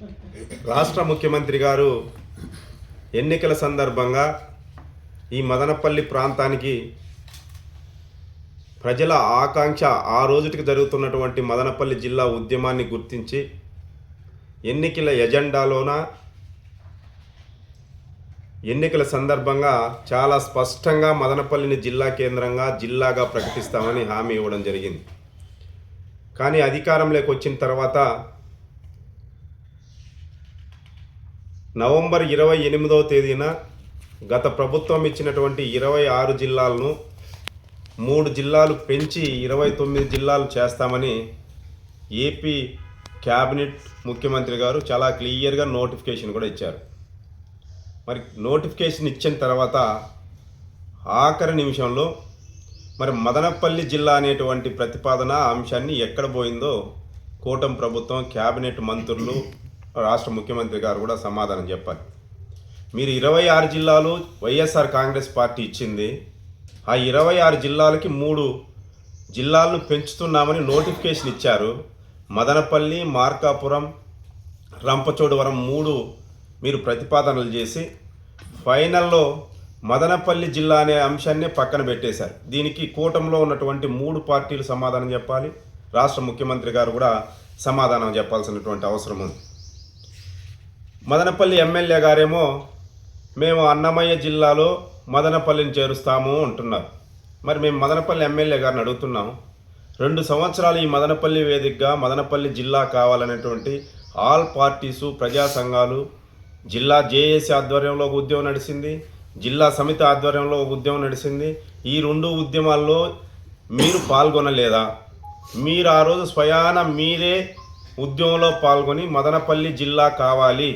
రాష్ట్ర ముఖ్యమంత్రి గారు ఎన్నికల సందర్భంగా ఈ మదనపల్లి ప్రాంతానికి ప్రజల ఆకాంక్ష ఆ రోజుకి జరుగుతున్నటువంటి మదనపల్లి జిల్లా ఉద్యమాన్ని గుర్తించి ఎన్నికల ఎజెండాలోన ఎన్నికల సందర్భంగా చాలా స్పష్టంగా మదనపల్లిని జిల్లా కేంద్రంగా జిల్లాగా ప్రకటిస్తామని హామీ ఇవ్వడం జరిగింది. కానీ అధికారంలోకి వచ్చిన తర్వాత నవంబర్ ఇరవై ఎనిమిదవ తేదీన గత ప్రభుత్వం ఇచ్చినటువంటి ఇరవై ఆరు జిల్లాలను మూడు జిల్లాలు పెంచి ఇరవై తొమ్మిది జిల్లాలు చేస్తామని ఏపీ క్యాబినెట్ ముఖ్యమంత్రి గారు చాలా క్లియర్గా నోటిఫికేషన్ కూడా ఇచ్చారు. మరి నోటిఫికేషన్ ఇచ్చిన తర్వాత ఆఖరి నిమిషంలో మరి మదనపల్లి జిల్లా అనేటువంటి ప్రతిపాదన అంశాన్ని ఎక్కడ పోయిందో కూటమి ప్రభుత్వం క్యాబినెట్ మంత్రులు రాష్ట్ర ముఖ్యమంత్రి గారు కూడా సమాధానం చెప్పాలి. మీరు ఇరవై ఆరు జిల్లాలు వైఎస్ఆర్ కాంగ్రెస్ పార్టీ ఇచ్చింది. ఆ ఇరవై ఆరు జిల్లాలకి మూడు జిల్లాలను పెంచుతున్నామని నోటిఫికేషన్ ఇచ్చారు. మదనపల్లి మార్కాపురం రంపచోడవరం మూడు మీరు ప్రతిపాదనలు చేసి ఫైనల్లో మదనపల్లి జిల్లా అనే అంశాన్ని పక్కన పెట్టేశారు. దీనికి కూటమిలో ఉన్నటువంటి మూడు పార్టీలు సమాధానం చెప్పాలి. రాష్ట్ర ముఖ్యమంత్రి గారు కూడా సమాధానం చెప్పాల్సినటువంటి అవసరం ఉంది. మదనపల్లి ఎమ్మెల్యే గారేమో మేము అన్నమయ్య జిల్లాలో మదనపల్లిని చేరుస్తాము అంటున్నారు. మరి మేము మదనపల్లి ఎమ్మెల్యే గారిని అడుగుతున్నాము రెండు సంవత్సరాలు ఈ మదనపల్లి వేదికగా మదనపల్లి జిల్లా కావాలనేటువంటి ఆల్ పార్టీసు ప్రజా సంఘాలు జిల్లా జేఏసీ ఆధ్వర్యంలో ఒక ఉద్యమం నడిచింది జిల్లా సమితి ఆధ్వర్యంలో ఒక ఉద్యమం నడిచింది ఈ రెండు ఉద్యమాల్లో మీరు పాల్గొనలేదా? మీరు ఆ రోజు స్వయాన మీరే ఉద్యమంలో పాల్గొని మదనపల్లి జిల్లా కావాలి.